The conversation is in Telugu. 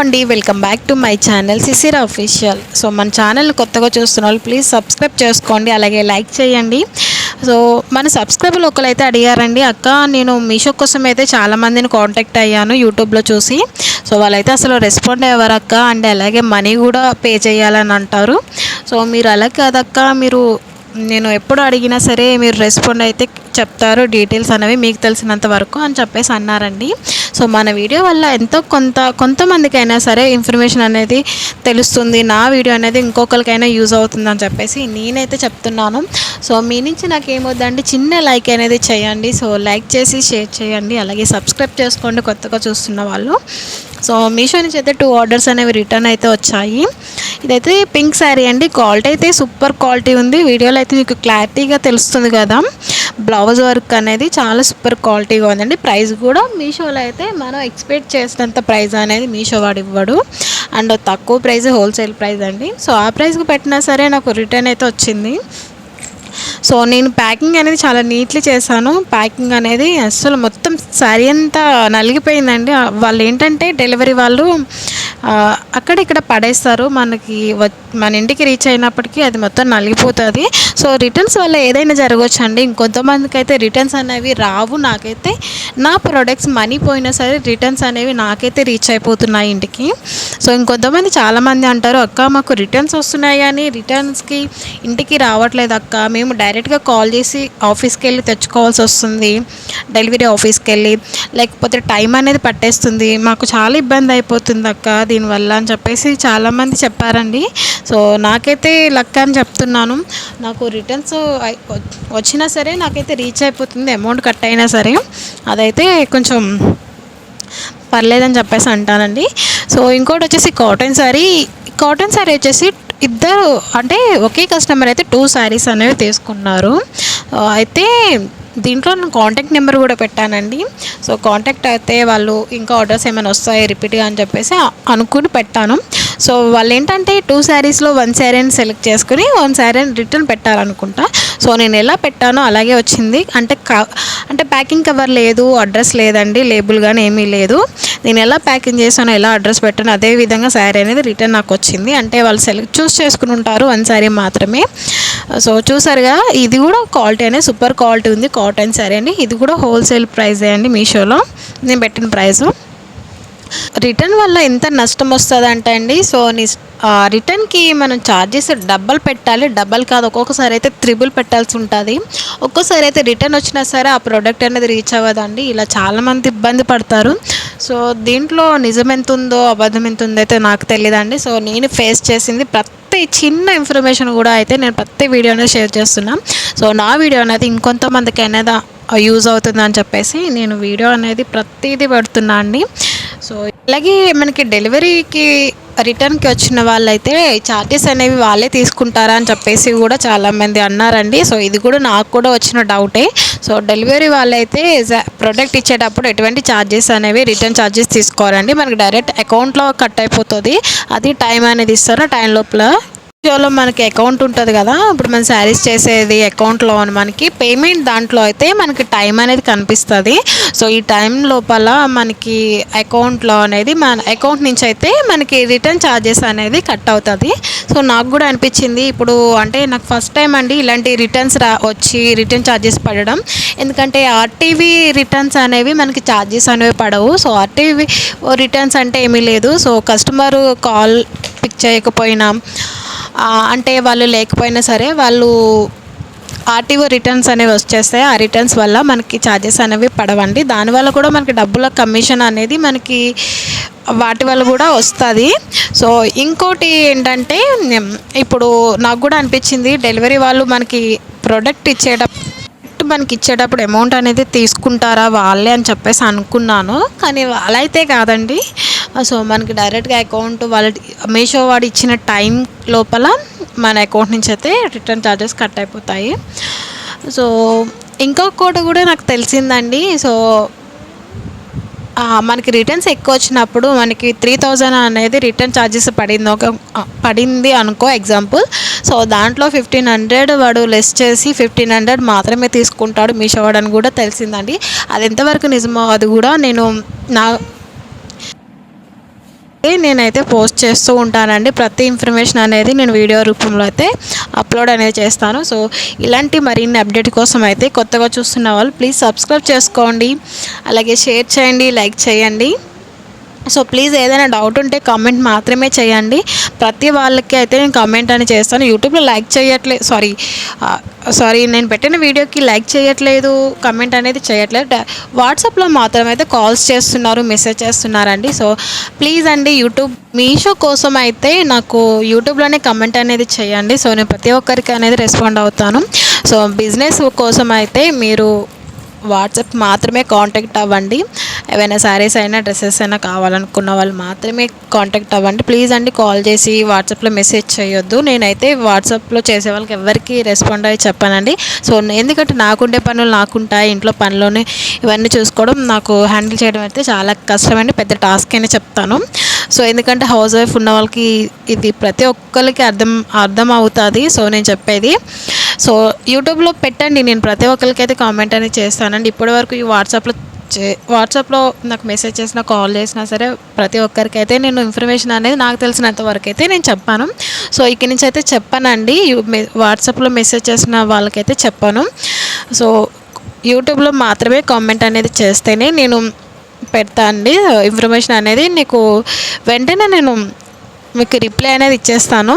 అండి welcome back to my channel Sisira official so మన ఛానల్ కొత్తగా చూస్తున్న వాళ్ళు ప్లీజ్ సబ్స్క్రైబ్ చేసుకోండి అలాగే లైక్ చేయండి. సో మన సబ్స్క్రైబర్లు ఒకరైతే అడిగారండి అక్క నేను మీషో కోసం అయితే చాలామందిని కాంటాక్ట్ అయ్యాను యూట్యూబ్లో చూసి. సో వాళ్ళైతే అసలు రెస్పాండ్ అయ్యేవారక్క అండ్ అలాగే మనీ కూడా పే చేయాలని అంటారు. సో మీరు అలా కాదక్క మీరు నేను ఎప్పుడు అడిగినా సరే మీరు రెస్పాండ్ అయితే చెప్తారు డీటెయిల్స్ అనేవి మీకు తెలిసినంత వరకు అని చెప్పేసి అన్నారండి. సో మన వీడియో వల్ల ఎంతో కొంత కొంతమందికైనా సరే ఇన్ఫర్మేషన్ అనేది తెలుస్తుంది. నా వీడియో అనేది ఇంకొకరికైనా యూజ్ అవుతుంది అని చెప్పేసి నేనైతే చెప్తున్నాను. సో మీ నుంచి నాకు ఏమొద్దండి? చిన్న లైక్ అనేది చేయండి. సో లైక్ చేసి షేర్ చేయండి. అలాగే సబ్స్క్రైబ్ చేసుకోండి కొత్తగా చూస్తున్న వాళ్ళు. సో మీషో నుంచి అయితే టూ ఆర్డర్స్ అనేవి రిటర్న్ అయితే వచ్చాయి. ఇదైతే పింక్ శారీ అండి. క్వాలిటీ అయితే సూపర్ క్వాలిటీ ఉంది. వీడియోలో అయితే మీకు క్లారిటీగా తెలుస్తుంది కదా. బ్లౌజ్ వర్క్ అనేది చాలా సూపర్ క్వాలిటీగా ఉందండి. ప్రైస్ కూడా మీషోలో అయితే మనం ఎక్స్పెక్ట్ చేసినంత ప్రైస్ అనేది మీషో వాడు ఇవ్వడు. అండ్ తక్కువ ప్రైస్ హోల్సేల్ ప్రైస్ అండి. సో ఆ ప్రైస్కి పెట్టినా సరే నాకు రిటర్న్ అయితే వచ్చింది. సో నేను ప్యాకింగ్ అనేది చాలా నీట్లీ చేశాను. ప్యాకింగ్ అనేది అసలు మొత్తం శారీ అంతా నలిగిపోయిందండి. వాళ్ళు ఏంటంటే డెలివరీ వాళ్ళు అక్కడ ఇక్కడ పడేస్తారు. మనకి మన ఇంటికి రీచ్ అయినప్పటికీ అది మొత్తం నలిగిపోతుంది. సో రిటర్న్స్ వల్ల ఏదైనా జరగవచ్చు అండి ఇంకొంతమందికి అయితే రిటర్న్స్ అనేవి రావు. నాకైతే నా ప్రొడక్ట్స్ మనీ పోయినా సరే రిటర్న్స్ అనేవి నాకైతే రీచ్ అయిపోతున్నాయి ఇంటికి. సో ఇంకొంతమంది చాలామంది అంటారు అక్క మాకు రిటర్న్స్ వస్తున్నాయి కానీ రిటర్న్స్కి ఇంటికి రావట్లేదు అక్క. మేము డైరెక్ట్గా కాల్ చేసి ఆఫీస్కి వెళ్ళి తెచ్చుకోవాల్సి వస్తుంది. డెలివరీ ఆఫీస్కి వెళ్ళి లేకపోతే టైం అనేది పట్టేస్తుంది. మాకు చాలా ఇబ్బంది అయిపోతుంది అక్క. అది దీనివల్ల అని చెప్పేసి చాలామంది చెప్పారండి. సో నాకైతే లక్ అని చెప్తున్నాను. నాకు రిటర్న్స్ వచ్చినా సరే నాకైతే రీచ్ అయిపోతుంది అమౌంట్ కట్ అయినా సరే. అదైతే కొంచెం పర్లేదని చెప్పేసి అంటానండి. సో ఇంకోటి వచ్చేసి కాటన్ శారీ కాటన్ శారీ వచ్చేసి ఇద్దరు అంటే ఒకే కస్టమర్ అయితే టూ శారీస్ అనేవి తీసుకున్నారు. అయితే దీంట్లో నేను కాంటాక్ట్ నెంబర్ కూడా పెట్టానండి. సో కాంటాక్ట్ అయితే వాళ్ళు ఇంకా ఆర్డర్స్ ఏమైనా వస్తాయి రిపీట్గా అని చెప్పేసి అనుకుని పెట్టాను. సో వాళ్ళు ఏంటంటే టూ శారీస్లో వన్ శారీని సెలెక్ట్ చేసుకుని వన్ శారీని రిటర్న్ పెట్టాలనుకుంటా. సో నేను ఎలా పెట్టానో అలాగే వచ్చింది. అంటే అంటే ప్యాకింగ్ కవర్ లేదు అడ్రస్ లేదండి లేబుల్ కానీ ఏమీ లేదు. నేను ఎలా ప్యాకింగ్ చేశానో ఎలా అడ్రస్ పెట్టానో అదే విధంగా శారీ అనేది రిటర్న్ నాకు వచ్చింది. అంటే వాళ్ళు సెలెక్ట్ చూస్ చేసుకుని ఉంటారు వన్ శారీ మాత్రమే. సో చూసారుగా ఇది కూడా క్వాలిటీ అనేది సూపర్ క్వాలిటీ ఉంది కాటన్ శారీ అండి. ఇది కూడా హోల్సేల్ ప్రైజే అండి మీషోలో. నేను పెట్టిన ప్రైస్ రిటర్న్ వల్ల ఎంత నష్టం వస్తుంది అంటే అండి సో నీ రిటర్న్కి మనం ఛార్జెస్ డబ్బల్ పెట్టాలి. డబ్బల్ కాదు ఒక్కొక్కసారి అయితే త్రిబుల్ పెట్టాల్సి ఉంటుంది. ఒక్కోసారి అయితే రిటర్న్ వచ్చినా సరే ఆ ప్రోడక్ట్ అనేది రీచ్ అవ్వదండి. ఇలా చాలామంది ఇబ్బంది పడతారు. సో దీంట్లో నిజం ఎంత ఉందో అబద్ధం ఎంత ఉందో అయితే నాకు తెలియదండి సో నేను ఫేస్ చేసింది ప్రతి చిన్న ఇన్ఫర్మేషన్ కూడా అయితే నేను ప్రతి వీడియో అనేది షేర్ చేస్తున్నాను సో నా వీడియో అనేది ఇంకొంతమందికి అనేది యూజ్ అవుతుందని చెప్పేసి నేను వీడియో అనేది ప్రతిదీ పెడుతున్నా అండి. సో అలాగే మనకి డెలివరీకి రిటర్న్కి వచ్చిన వాళ్ళైతే చార్జెస్ అనేవి వాళ్ళే తీసుకుంటారా అని చెప్పేసి కూడా చాలామంది అన్నారండి. సో ఇది కూడా నాకు కూడా వచ్చిన డౌటే. సో డెలివరీ వాళ్ళైతే ప్రొడక్ట్ ఇచ్చేటప్పుడు ఎటువంటి ఛార్జెస్ అనేవి రిటర్న్ ఛార్జెస్ తీసుకోరండి. మనకి డైరెక్ట్ అకౌంట్లో కట్ అయిపోతుంది. అది టైం అనేది ఇస్తారు. టైం లోపల మీషోలో మనకి అకౌంట్ ఉంటుంది కదా ఇప్పుడు మన శారీస్ చేసేది అకౌంట్లో మనకి పేమెంట్ దాంట్లో అయితే మనకి టైం అనేది కనిపిస్తుంది. సో ఈ టైం లోపల మనకి అకౌంట్లో అనేది మన అకౌంట్ నుంచి అయితే మనకి రిటర్న్ ఛార్జెస్ అనేది కట్ అవుతుంది. సో నాకు కూడా అనిపించింది ఇప్పుడు అంటే నాకు ఫస్ట్ టైం అండి ఇలాంటి రిటర్న్స్ రా వచ్చి రిటర్న్ ఛార్జెస్ పడడం. ఎందుకంటే ఆర్టీవీ రిటర్న్స్ అనేవి మనకి ఛార్జెస్ అనేవి పడవు. సో ఆర్టీవీ రిటర్న్స్ అంటే ఏమీ లేదు. సో కస్టమర్ కాల్ పిక్ చేయకపోయినా అంటే వాళ్ళు లేకపోయినా సరే వాళ్ళు ఆర్టీఓ రిటర్న్స్ అనేవి వచ్చేస్తాయి. ఆ రిటర్న్స్ వల్ల మనకి ఛార్జెస్ అనేవి పడవండి. దానివల్ల కూడా మనకి డబ్బుల కమిషన్ అనేది మనకి వాటి వల్ల కూడా వస్తుంది. సో ఇంకోటి ఏంటంటే ఇప్పుడు నాకు కూడా అనిపించింది డెలివరీ వాళ్ళు మనకి ప్రోడక్ట్ ఇచ్చేటప్పుడు మనకి ఇచ్చేటప్పుడు అమౌంట్ అనేది తీసుకుంటారా వాళ్ళే అని చెప్పేసి అనుకున్నాను. కానీ వాళ్ళైతే కాదండి. సో మనకి డైరెక్ట్గా అకౌంట్ వాళ్ళ మీషో వాడు ఇచ్చిన టైం లోపల మన అకౌంట్ నుంచి అయితే రిటర్న్ ఛార్జెస్ కట్ అయిపోతాయి. సో ఇంకొకటి కూడా నాకు తెలిసిందండి. సో మనకి రిటర్న్స్ ఎక్కువ వచ్చినప్పుడు మనకి త్రీ థౌజండ్ అనేది రిటర్న్ ఛార్జెస్ పడింది. ఒక పడింది అనుకో ఎగ్జాంపుల్ సో దాంట్లో ఫిఫ్టీన్ హండ్రెడ్ వాడు లెస్ చేసి ఫిఫ్టీన్ హండ్రెడ్ మాత్రమే తీసుకుంటాడు మీషో వాడని కూడా తెలిసిందండి. అది ఎంతవరకు నిజమో అది కూడా నేను నా నేనైతే పోస్ట్ చేస్తూ ఉంటానండి. ప్రతి ఇన్ఫర్మేషన్ అనేది నేను వీడియో రూపంలో అయితే అప్లోడ్ అనేది చేస్తాను. సో ఇలాంటి మరిన్ని అప్డేట్ కోసం అయితే కొత్తగా చూస్తున్న వాళ్ళు ప్లీజ్ సబ్స్క్రైబ్ చేసుకోండి. అలాగే షేర్ చేయండి లైక్ చేయండి. సో ప్లీజ్ ఏదైనా డౌట్ ఉంటే కామెంట్ మాత్రమే చేయండి. ప్రతి వాళ్ళకి అయితే నేను కామెంట్ అని చేస్తాను. యూట్యూబ్లో లైక్ చేయట్లేదు సారీ సారీ నేను పెట్టిన వీడియోకి లైక్ చేయట్లేదు కమెంట్ అనేది చేయట్లేదు. వాట్సాప్లో మాత్రం అయితే కాల్స్ చేస్తున్నారు మెసేజ్ చేస్తున్నారండి. సో ప్లీజ్ అండి యూట్యూబ్ మీషో కోసం అయితే నాకు యూట్యూబ్లోనే కమెంట్ అనేది చేయండి. సో నేను ప్రతి ఒక్కరికి అనేది రెస్పాండ్ అవుతాను. సో బిజినెస్ కోసం అయితే మీరు వాట్సాప్ మాత్రమే కాంటాక్ట్ అవ్వండి. ఏవైనా శారీస్ అయినా డ్రెస్సెస్ అయినా కావాలనుకున్న వాళ్ళు మాత్రమే కాంటాక్ట్ అవ్వండి. ప్లీజ్ అండి కాల్ చేసి వాట్సాప్లో మెసేజ్ చేయొద్దు. నేనైతే వాట్సాప్లో చేసే వాళ్ళకి ఎవరికి రెస్పాండ్ అయ్యి చెప్పానండి. సో ఎందుకంటే నాకుండే పనులు నాకుంటాయి. ఇంట్లో పనిలోనే ఇవన్నీ చూసుకోవడం నాకు హ్యాండిల్ చేయడం అయితే చాలా కష్టమండి. పెద్ద టాస్క్ అయినా చెప్తాను. సో ఎందుకంటే హౌస్ వైఫ్ ఉన్న వాళ్ళకి ఇది ప్రతి ఒక్కరికి అర్థం అర్థం అవుతుంది. సో నేను చెప్పేది. సో యూట్యూబ్లో పెట్టండి. నేను ప్రతి ఒక్కరికి అయితే కామెంట్ అనేది చేస్తానండి. ఇప్పటివరకు ఈ వాట్సాప్లో చే వాట్సాప్లో నాకు మెసేజ్ చేసినా కాల్ చేసినా సరే ప్రతి ఒక్కరికి అయితే నేను ఇన్ఫర్మేషన్ అనేది నాకు తెలిసినంత వరకు అయితే నేను చెప్పాను. సో ఇక్కడి నుంచి అయితే చెప్పానండి. వాట్సాప్లో మెసేజ్ చేసిన వాళ్ళకైతే చెప్పాను. సో యూట్యూబ్లో మాత్రమే కామెంట్ అనేది చేస్తేనే నేను పెడతా అండి. ఇన్ఫర్మేషన్ అనేది నీకు వెంటనే నేను మీకు రిప్లై అనేది ఇచ్చేస్తాను.